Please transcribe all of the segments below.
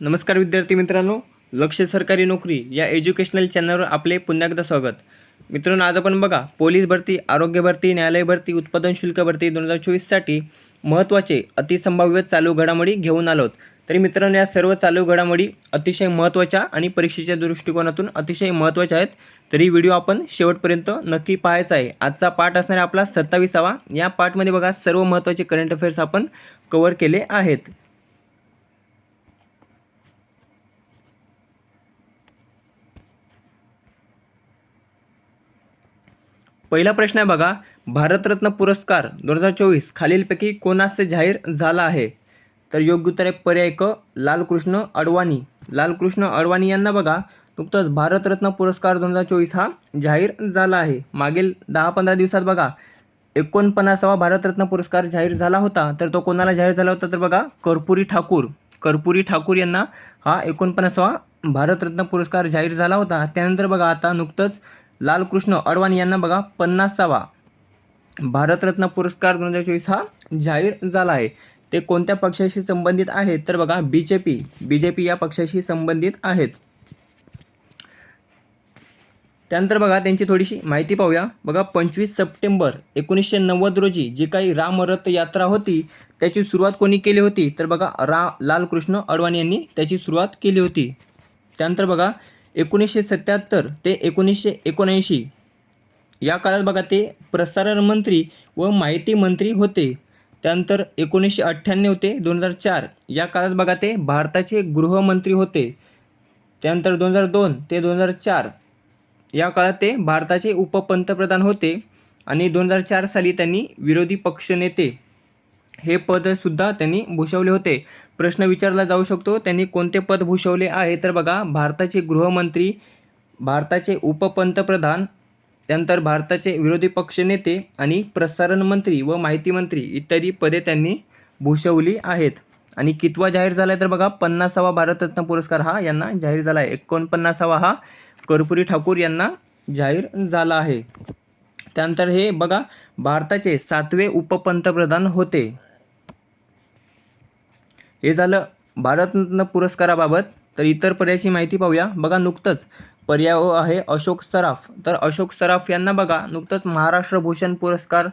नमस्कार विद्यार्थी मित्रांनो लक्ष सरकारी नोकरी या एज्युकेशनल चॅनलवर आपले पुन्हा एकदा स्वागत. मित्रांनो आज आपण बघा पोलीस भरती आरोग्य भरती न्यायालय भरती उत्पादन शुल्क भरती दोन हजार चोवीससाठी महत्त्वाचे अतिसंभाव्य चालू घडामोडी घेऊन आलोत तरी मित्रांनो या सर्व चालू घडामोडी अतिशय महत्त्वाच्या आणि परीक्षेच्या दृष्टिकोनातून अतिशय महत्त्वाच्या आहेत. तरी व्हिडिओ आपण शेवटपर्यंत नक्की पाहायचा आहे. आजचा पाठ असणारा आपला सत्तावीसावा. या पाठमध्ये बघा सर्व महत्त्वाचे करंट अफेअर्स आपण कवर केले आहेत. पहिला प्रश्न आहे बघा. भारतरत्न पुरस्कार दोन हजार चोवीस खालीलपैकी कोणास जाहीर झाला आहे? तर योग्य उत्तर आहे पर्याय क. लालकृष्ण अडवाणी. लालकृष्ण अडवाणी यांना बघा. नुकतंच भारतरत्न पुरस्कार दोन हजार चोवीस हा जाहीर झाला आहे. मागील दहा पंधरा दिवसात बघा. एकोणपन्नासावा भारतरत्न पुरस्कार जाहीर झाला होता. तर तो कोणाला जाहीर झाला होता? तर बघा कर्पुरी ठाकूर. कर्पुरी ठाकूर यांना हा एकोणपन्नासावा भारतरत्न पुरस्कार जाहीर झाला होता. त्यानंतर बघा आता नुकतंच लालकृष्ण अडवाणी यांना बघा पन्नासावा. भारतरत्न पुरस्कार दोन हजार चोवीस हा जाहीर झाला आहे. ते कोणत्या पक्षाशी संबंधित आहेत? तर बघा B J P B J P या पक्षाशी संबंधित आहेत. त्यानंतर बघा त्यांची थोडीशी माहिती पाहूया. बघा पंचवीस सप्टेंबर एकोणीसशे नव्वद रोजी जी काही रामरथ यात्रा होती त्याची सुरुवात कोणी केली होती? तर बघा रा लालकृष्ण अडवाणी यांनी त्याची सुरुवात केली होती. त्यानंतर बघा एकोणीसशे सत्याहत्तर ते एकोणीसशे एकोणऐंशी. या काळात बघा ते प्रसारण मंत्री व माहिती मंत्री होते. त्यानंतर एकोणीसशे अठ्ठ्याण्णव ते दोन हजार चार. या काळात बघा ते भारताचे गृहमंत्री होते. त्यानंतर दोन हजार दोन ते दोन हजार चार. या काळात ते भारताचे उपपंतप्रधान होते आणि दोन हजार चार साली त्यांनी विरोधी पक्षनेते हे पदसुद्धा त्यांनी भूषवले होते. प्रश्न विचारला जाऊ शकतो त्यांनी कोणते पद भूषवले आहे? तर बघा भारताचे गृहमंत्री भारताचे उपपंतप्रधान त्यानंतर भारताचे विरोधी पक्षनेते आणि प्रसारण मंत्री व माहिती मंत्री इत्यादी पदे त्यांनी भूषवली आहेत. आणि कितवा जाहीर झाला आहे तर बघा पन्नासावा भारतरत्न पुरस्कार हा यांना जाहीर झाला आहे. एकोणपन्नासावा हा कर्पुरी ठाकूर यांना जाहीर झाला आहे. त्यानंतर हे बघा भारताचे सातवे उपपंतप्रधान होते. हे झालं भारतरत्न पुरस्काराबाबत. तर इतर पर्यायाची माहिती पाहूया. बघा नुकतंच पर्याय आहे अशोक सराफ. तर अशोक सराफ यांना बघा नुकतंच महाराष्ट्र भूषण पुरस्कार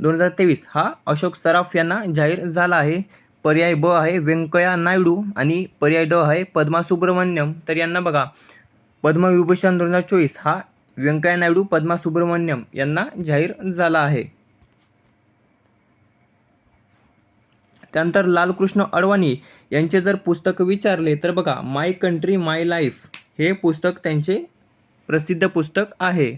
दोन हजार तेवीस हा अशोक सराफ यांना जाहीर झाला आहे. पर्याय ब आहे व्यंकय्या नायडू आणि पर्याय ड आहे पद्मा सुब्रमण्यम तर यांना बघा पद्मविभूषण दोन हजार चोवीस हा व्यंकय्या नायडू पद्मा सुब्रमण्यम यांना जाहीर झाला आहे. त्यानंतर लालकृष्ण अडवाणी यांचे जर पुस्तक विचारले तर बघा माय कंट्री माय लाईफ हे पुस्तक त्यांचे प्रसिद्ध पुस्तक आहे.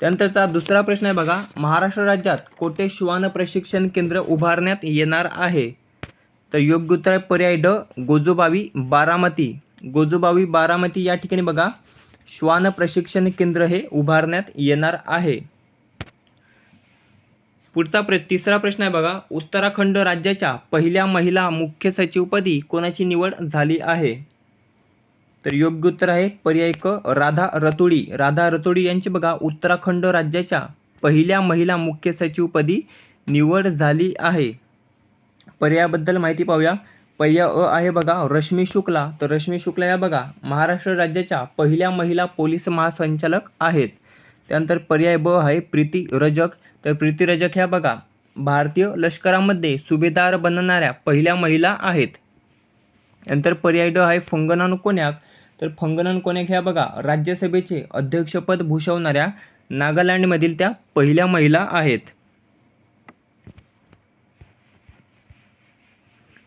त्यानंतरचा दुसरा प्रश्न आहे बघा महाराष्ट्र राज्यात कोटे श्वान प्रशिक्षण केंद्र उभारण्यात येणार आहे. तर योग्य उत्तर आहे पर्याय ड गोजोबावी बारामती. गोजोबावी बारामती या ठिकाणी बघा श्वान प्रशिक्षण केंद्र हे उभारण्यात येणार आहे. पुढचा प्र तिसरा प्रश्न आहे बघा. उत्तराखंड राज्याच्या पहिल्या महिला मुख्य सचिवपदी कोणाची निवड झाली आहे? तर योग्य उत्तर आहे पर्याय क राधा रतोडी. राधा रतोडी यांची बघा उत्तराखंड राज्याच्या पहिल्या महिला मुख्य सचिवपदी निवड झाली आहे. पर्यायाबद्दल माहिती पाहूया. पर्याय अ आहे बघा रश्मी शुक्ला. तर रश्मी शुक्ला या बघा महाराष्ट्र राज्याच्या पहिल्या महिला पोलीस महासंचालक आहेत. त्यानंतर पर्याय ब आहे प्रीती रजक. तर प्रीती रजक ह्या बघा भारतीय लष्करामध्ये सुभेदार बनणाऱ्या पहिल्या महिला आहेत. नंतर पर्याय ड आहे फंगनान कोण्याक तर फंगनान कोण्याक ह्या बघा राज्यसभेचे अध्यक्षपद भूषवणाऱ्या नागालँडमधील त्या पहिल्या महिला आहेत.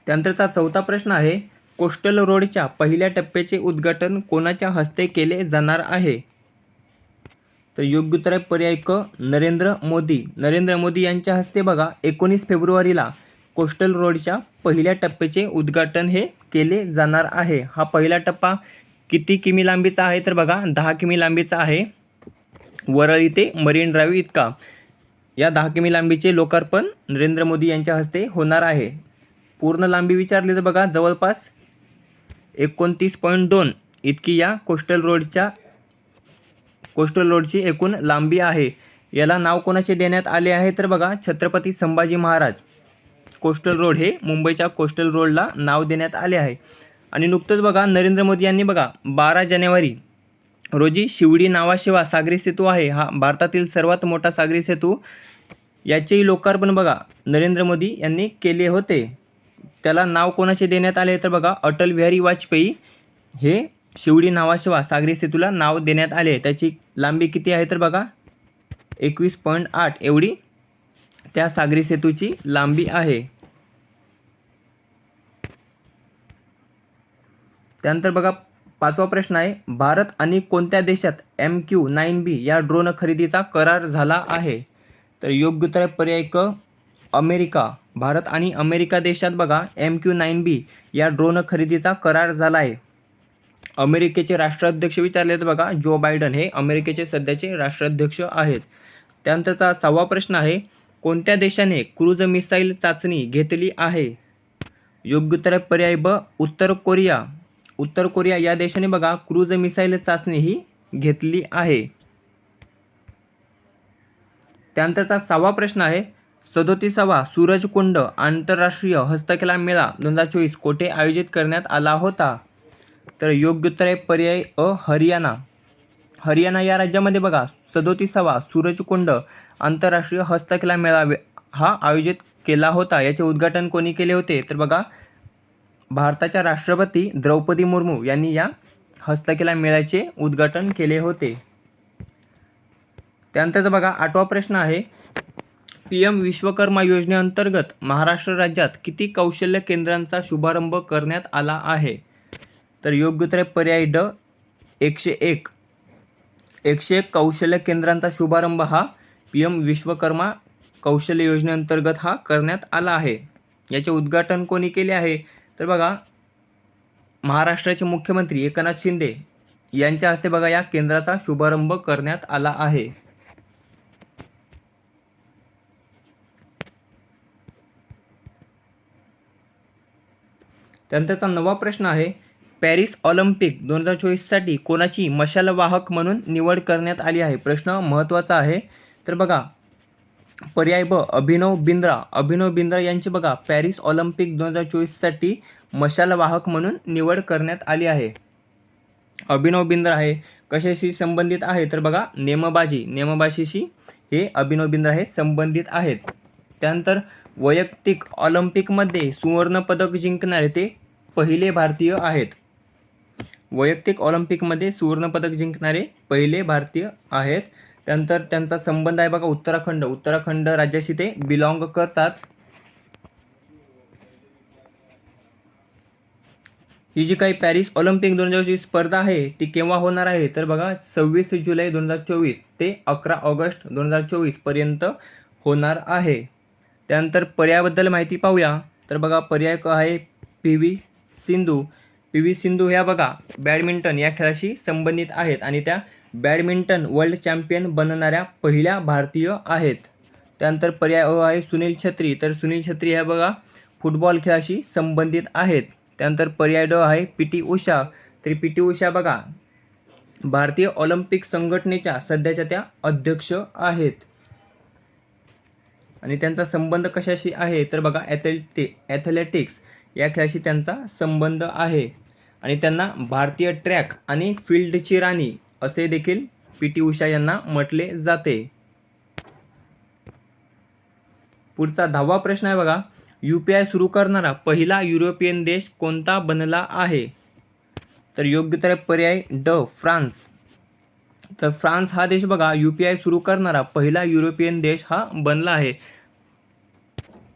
त्यानंतरचा चौथा प्रश्न आहे कोस्टल रोडच्या पहिल्या टप्प्याचे उद्घाटन कोणाच्या हस्ते केले जाणार आहे? तर योग्य उत्तर आहे पर्याय क नरेंद्र मोदी. नरेंद्र मोदी यांच्या हस्ते बघा एकोणीस फेब्रुवारीला कोस्टल रोडच्या पहिल्या टप्प्याचे उद्घाटन हे केले जाणार आहे. हा पहिला टप्पा किती किमी लांबीचा आहे तर बघा दहा किमी लांबीचा आहे. वरळी ते मरीन ड्राईव्ह इतका. या दहा किमी लांबीचे लोकार्पण नरेंद्र मोदी यांच्या हस्ते होणार आहे. पूर्ण लांबी विचारली तर बघा जवळपास एकोणतीस पॉईंट दोन इतकी या कोस्टल रोडच्या कोस्टल रोडची एकूण लांबी आहे. याला नाव कोणाचे देण्यात आले आहे तर बघा छत्रपती संभाजी महाराज. कोस्टल रोड हे मुंबईच्या कोस्टल रोडला नाव देण्यात आले आहे. आणि नुकतंच बघा नरेंद्र मोदी यांनी बघा बारा जानेवारी रोजी शिवडी नावाशिवा सागरी सेतू आहे. हा भारतातील सर्वात मोठा सागरी सेतू. याचेही लोकार्पण बघा नरेंद्र मोदी यांनी केले होते. त्याला नाव कोणाचे देण्यात आले तर बघा अटल बिहारी वाजपेयी. हे शिवडी नावाशिवा सागरी सेतूला नाव देण्यात आले त्याची लांबी किती आहे तर बघा? एकवीस पॉईंट आठ एवढी. त्या सागरी सेतूची लांबी आहे. त्यानंतर बघा पाचवा प्रश्न आहे. भारत आणि कोणत्या देशात एम क्यू नाईन बी या ड्रोन खरेदीचा करार झाला आहे? तर योग्य उत्तर पर्याय क अमेरिका. भारत आणि अमेरिका देशात बघा एम क्यू नाईन बी या ड्रोन खरेदीचा करार झाला आहे. अमेरिकेचे राष्ट्राध्यक्ष विचारले तर बघा जो बायडन हे अमेरिकेचे सध्याचे राष्ट्राध्यक्ष आहेत. त्यानंतरचा सहावा प्रश्न आहे कोणत्या देशाने क्रूज मिसाईल चाचणी घेतली आहे? योग्य उत्तर पर्याय ब उत्तर कोरिया. उत्तर कोरिया या देशाने बघा क्रूज मिसाईल चाचणी ही घेतली आहे. त्यानंतरचा सहावा प्रश्न आहे सदोतीसावा सूरजकुंड आंतरराष्ट्रीय हस्तकला मेळा दोन हजार चोवीस कोठे आयोजित करण्यात आला होता? तर योग्य उत्तर आहे पर्याय अ हरियाणा. हरियाणा या राज्यामध्ये बघा सदोतीसावा सूरजकुंड आंतरराष्ट्रीय हस्तकला मेळावे हा आयोजित केला होता. याचे उद्घाटन कोणी केले होते? तर बघा भारताच्या राष्ट्रपती द्रौपदी मुर्मू यांनी या हस्तकला मेळ्याचे उद्घाटन केले होते. त्यानंतरचा बघा आठवा प्रश्न आहे पी एम विश्वकर्मा योजनेअंतर्गत महाराष्ट्र राज्यात किती कौशल्य केंद्रांचा शुभारंभ करण्यात आला आहे? तर योग्य उत्तर आहे पर्याय ड एकशे एक. एकशे एक कौशल्य केंद्रांचा शुभारंभ हा पी एम विश्वकर्मा कौशल्य योजनेअंतर्गत हा करण्यात आला आहे. याचे उद्घाटन कोणी केले आहे? तर बघा महाराष्ट्राचे मुख्यमंत्री एकनाथ शिंदे यांच्या हस्ते बघा या केंद्राचा शुभारंभ करण्यात आला आहे. त्यानंतरचा नवा प्रश्न आहे पॅरिस ऑलिम्पिक दोन हजार चोवीससाठी कोणाची मशाल वाहक म्हणून निवड करण्यात आली आहे? प्रश्न महत्त्वाचा आहे. तर बघा पर्याय ब अभिनव बिंद्रा. अभिनव बिंद्रा यांची बघा पॅरिस ऑलिम्पिक दोन हजार चोवीससाठी मशाल वाहक म्हणून निवड करण्यात आली आहे. अभिनव बिंद्रा हे कशाशी संबंधित आहे? तर बघा नेमबाजी. नेमबाजीशी हे अभिनव बिंद्रा हे संबंधित आहेत. त्यानंतर वैयक्तिक ऑलिम्पिकमध्ये सुवर्णपदक जिंकणारे ते पहिले भारतीय आहेत. वैयक्तिक ऑलिम्पिकमध्ये सुवर्णपदक जिंकणारे पहिले भारतीय आहेत. त्यानंतर त्यांचा संबंध आहे बघा उत्तराखंड. उत्तराखंड राज्याशी ते बिलॉंग करतात. ही जी काही पॅरिस ऑलिम्पिक दोन हजार स्पर्धा आहे ती केव्हा होणार आहे? तर बघा सव्वीस जुलै दोन हजार चोवीस ते अकरा ऑगस्ट दोन हजार चोवीसपर्यंत होणार आहे. त्यानंतर पर्यायाबद्दल माहिती पाहूया. तर बघा पर्याय क आहे P V Sindhu. P V Sindhu ह्या बघा बॅडमिंटन या खेळाशी संबंधित आहेत आणि त्या बॅडमिंटन वर्ल्ड चॅम्पियन बनणाऱ्या पहिल्या भारतीय आहेत. त्यानंतर पर्याय आहे सुनील छत्री. तर सुनील छत्री ह्या बघा फुटबॉल खेळाशी संबंधित आहेत. त्यानंतर पर्याय ड आहे पी टी उषा. तर पी टी उषा बघा भारतीय ऑलिम्पिक संघटनेच्या सध्याच्या त्या अध्यक्ष आहेत. आणि त्यांचा संबंध कशाशी आहे? तर बघा ॲथलेटि ॲथलेटिक्स या खेळाशी त्यांचा संबंध आहे. आणि त्यांना भारतीय ट्रॅक आणि फील्डची राणी असे देखील पी टी उषा यांना म्हटले जाते. पुढचा दहावा प्रश्न आहे बघा. यू पी आय सुरू करणारा पहिला युरोपियन देश कोणता बनला आहे? तर योग्य तर पर्याय ड फ्रान्स. तर फ्रान्स हा देश बघा यू पी आय सुरू करणारा पहिला युरोपियन देश हा बनला आहे.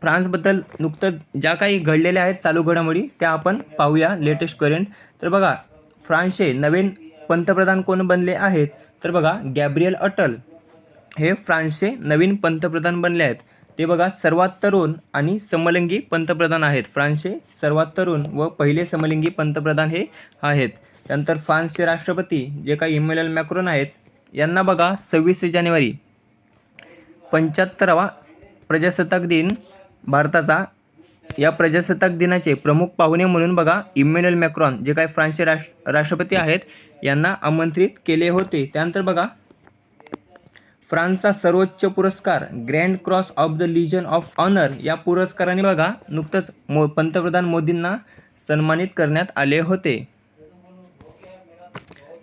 फ्रान्सबद्दल नुकतंच ज्या काही घडलेल्या आहेत चालू घडामोडी त्या आपण पाहूया लेटेस्ट करंट तर बघा फ्रान्सचे नवीन पंतप्रधान कोण बनले आहेत? तर बघा गॅब्रियल अटल हे फ्रान्सचे नवीन पंतप्रधान बनले आहेत. ते बघा सर्वात तरुण आणि समलिंगी पंतप्रधान आहेत. फ्रान्सचे सर्वात तरुण व पहिले समलिंगी पंतप्रधान हे आहेत. त्यानंतर फ्रान्सचे राष्ट्रपती जे काही इमेल मॅक्रोन आहेत यांना बघा सव्वीस जानेवारी पंच्याहत्तरावा प्रजासत्ताक दिन भारताचा या प्रजासत्ताक दिनाचे प्रमुख पाहुणे म्हणून बघा इमॅन्युअल मॅक्रॉन जे काही फ्रान्सचे राष्ट्र राष्ट्रपती आहेत यांना आमंत्रित केले होते. त्यानंतर बघा फ्रान्सचा सर्वोच्च पुरस्कार grand cross of the legion of honour या पुरस्काराने बघा नुकतंच मो पंतप्रधान मोदींना सन्मानित करण्यात आले होते.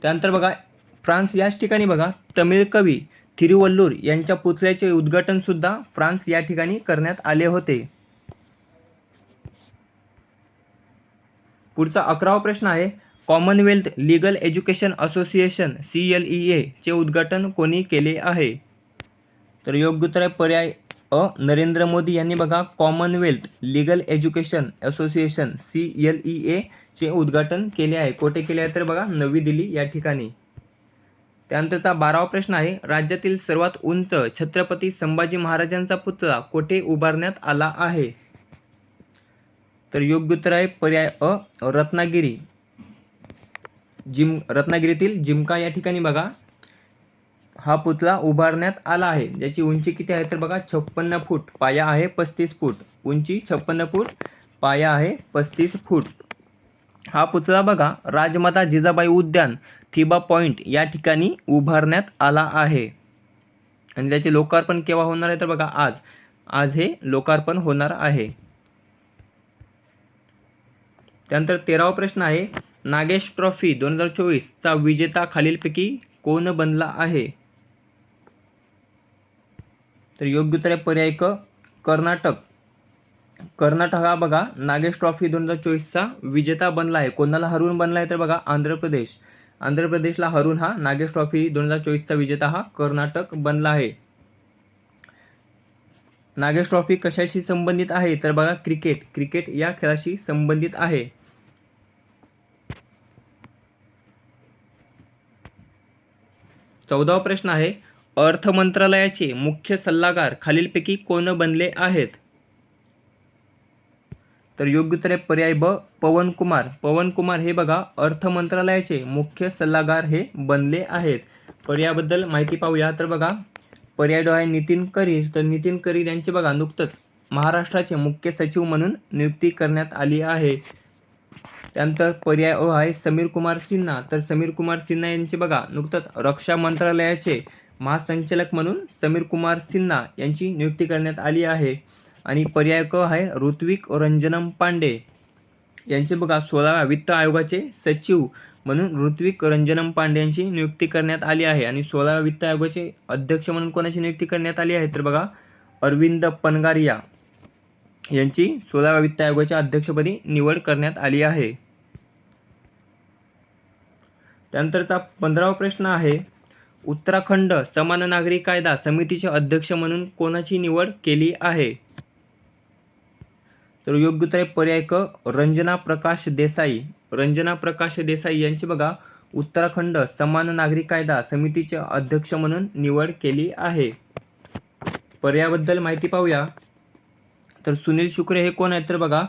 त्यानंतर बघा फ्रान्स याच ठिकाणी बघा तमिळ कवी थिरुवल्लूर यांच्या पुतळ्याचे उद्घाटनसुद्धा फ्रान्स या ठिकाणी करण्यात आले होते. पुढचा अकरावा प्रश्न आहे commonwealth legal education association C L E एचे चे उद्घाटन कोणी केले आहे? तर योग्य उत्तर आहे पर्याय अ नरेंद्र मोदी यांनी बघा commonwealth legal education association C L E एचे चे उद्घाटन केले आहे. कोठे केले आहे तर बघा नवी दिल्ली या ठिकाणी. त्यानंतरचा बारावा प्रश्न आहे राज्यातील सर्वात उंच छत्रपती संभाजी महाराजांचा पुतळा कोठे उभारण्यात आला आहे? तर योग्य उत्तर आहे पर्याय अ रत्नागिरी. जिम रत्नागिरीतील जिमका या ठिकाणी बघा. हा पुतळा उभारण्यात आला आहे. ज्याची उंची किती आहे तर बघा छप्पन्न फूट. पाया आहे पस्तीस फूट. उंची छप्पन्न फूट. पाया आहे पस्तीस फूट. हा पुतळा बघा राजमाता जिजाबाई उद्यान थिबा पॉईंट या ठिकाणी उभारण्यात आला आहे. आणि त्याचे लोकार्पण केव्हा होणार आहे तर बघा आज. आज हे लोकार्पण होणार आहे. त्यानंतर तेरावा प्रश्न आहे नागेश ट्रॉफी दोन हजार चोवीसचा विजेता खालीलपैकी कोण बनला आहे? तर योग्य उत्तर आहे पर्याय क कर्नाटक. कर्नाटक हा बघा नागेश ट्रॉफी दोन हजार चोवीसचा विजेता बनला आहे कोणाला हरवून बनला आहे तर बघा आंध्र प्रदेश. आंध्र प्रदेशला हरून हा नागेश ट्रॉफी दोन हजार चोवीसचा विजेता हा कर्नाटक बनला आहे. नागेश ट्रॉफी कशाशी संबंधित आहे? तर बघा क्रिकेट. क्रिकेट या खेळाशी संबंधित आहे. चौदावा प्रश्न आहे अर्थ मंत्रालयाचे मुख्य सल्लागार खालीलपैकी कोण बनले आहेत? तर योग्य उत्तर आहे पर्याय ब पवन कुमार. पवन कुमार हे बघा अर्थ मंत्रालयाचे मुख्य सल्लागार हे बनले आहेत. पर्यायाबद्दल माहिती पाहूया. तर बघा पर्याय डो आहे नितीन करीर तर नितीन करीर यांचे बघा नुकतंच महाराष्ट्राचे मुख्य सचिव म्हणून नियुक्ती करण्यात आली आहे. त्यानंतर पर्याय अ आहे समीर कुमार सिन्हा. तर समीर कुमार सिन्हा यांचे बघा नुकतंच रक्षा मंत्रालयाचे महासंचालक म्हणून समीर कुमार सिन्हा यांची नियुक्ती करण्यात आली आहे. आणि पर्याय क आहे ऋत्विक रंजनम पांडे. यांचे बघा सोळाव्या वित्त आयोगाचे सचिव म्हणून ऋत्विक रंजनम पांडे यांची नियुक्ती करण्यात आली आहे. आणि सोळाव्या वित्त आयोगाचे अध्यक्ष म्हणून कोणाची नियुक्ती करण्यात आली आहे? तर बघा अरविंद पनगारिया यांची सोळाव्या वित्त आयोगाच्या अध्यक्षपदी निवड करण्यात आली आहे. त्यानंतरचा पंधरावा प्रश्न आहे उत्तराखंड समान नागरी कायदा समितीचे अध्यक्ष म्हणून कोणाची निवड केली आहे? तर योग्य उत्तर आहे पर्याय क रंजना प्रकाश देसाई. रंजना प्रकाश देसाई यांची बघा उत्तराखंड समान नागरी कायदा समितीचे अध्यक्ष म्हणून निवड केली आहे. पर्यायाबद्दल माहिती पाहूया. तर सुनील शुक्रे हे कोण आहेत? तर बघा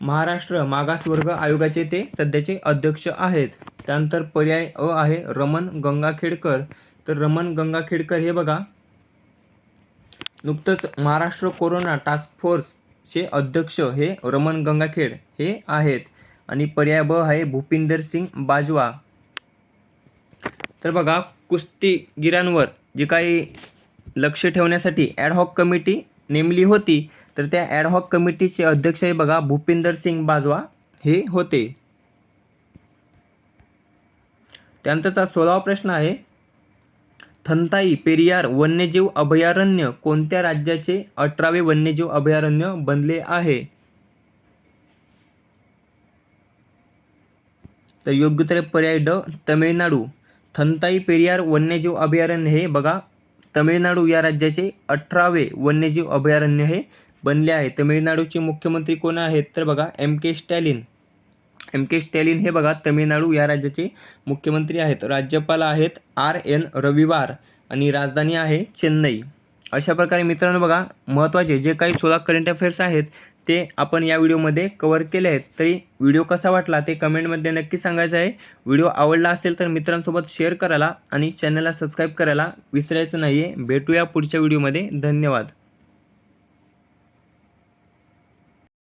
महाराष्ट्र मागासवर्ग आयोगाचे ते सध्याचे अध्यक्ष आहेत. त्यानंतर पर्याय अ आहे रमण गंगाखेडकर. तर रमण गंगाखेडकर हे बघा नुकतंच महाराष्ट्र कोरोना टास्क फोर्स चे अध्यक्ष हे रमण गंगाखेड हे आहेत. आणि पर्याय ब आहे भूपिंदर सिंग बाजवा. तर बघा कुस्तीगिरांवर जे काही लक्ष ठेवण्यासाठी ॲडहॉक कमिटी नेमली होती तर त्या ॲडहॉक कमिटीचे अध्यक्ष हे बघा भूपिंदर सिंग बाजवा हे होते. त्यानंतरचा सोळावा प्रश्न आहे थंताई पेरियार वन्यजीव अभयारण्य कोणत्या राज्याचे अठरावे वन्यजीव अभयारण्य बनले आहे? तर योग्य उत्तर पर्याय ड तमिळनाडू. थंताई पेरियार वन्यजीव अभयारण्य हे बघा तमिळनाडू या राज्याचे अठरावे वन्यजीव अभयारण्य हे बनले आहे. तमिळनाडूचे मुख्यमंत्री कोण आहेत? तर बघा M K Stalin. M K Stalin हे बघा तमिळनाडू या राज्याचे मुख्यमंत्री आहेत. राज्यपाल आहेत आर एन रविवार आणि राजधानी आहे चेन्नई. अशा प्रकारे मित्रांनो बघा महत्त्वाचे जे काही सोळा करंट अफेअर्स आहेत ते आपण या व्हिडिओमध्ये कवर केले आहेत. तरी व्हिडिओ कसा वाटला ते कमेंटमध्ये नक्की सांगायचं आहे. व्हिडिओ आवडला असेल तर मित्रांसोबत शेअर करायला आणि चॅनलला सबस्क्राईब करायला विसरायचं नाही आहे भेटूया पुढच्या व्हिडिओमध्ये. धन्यवाद.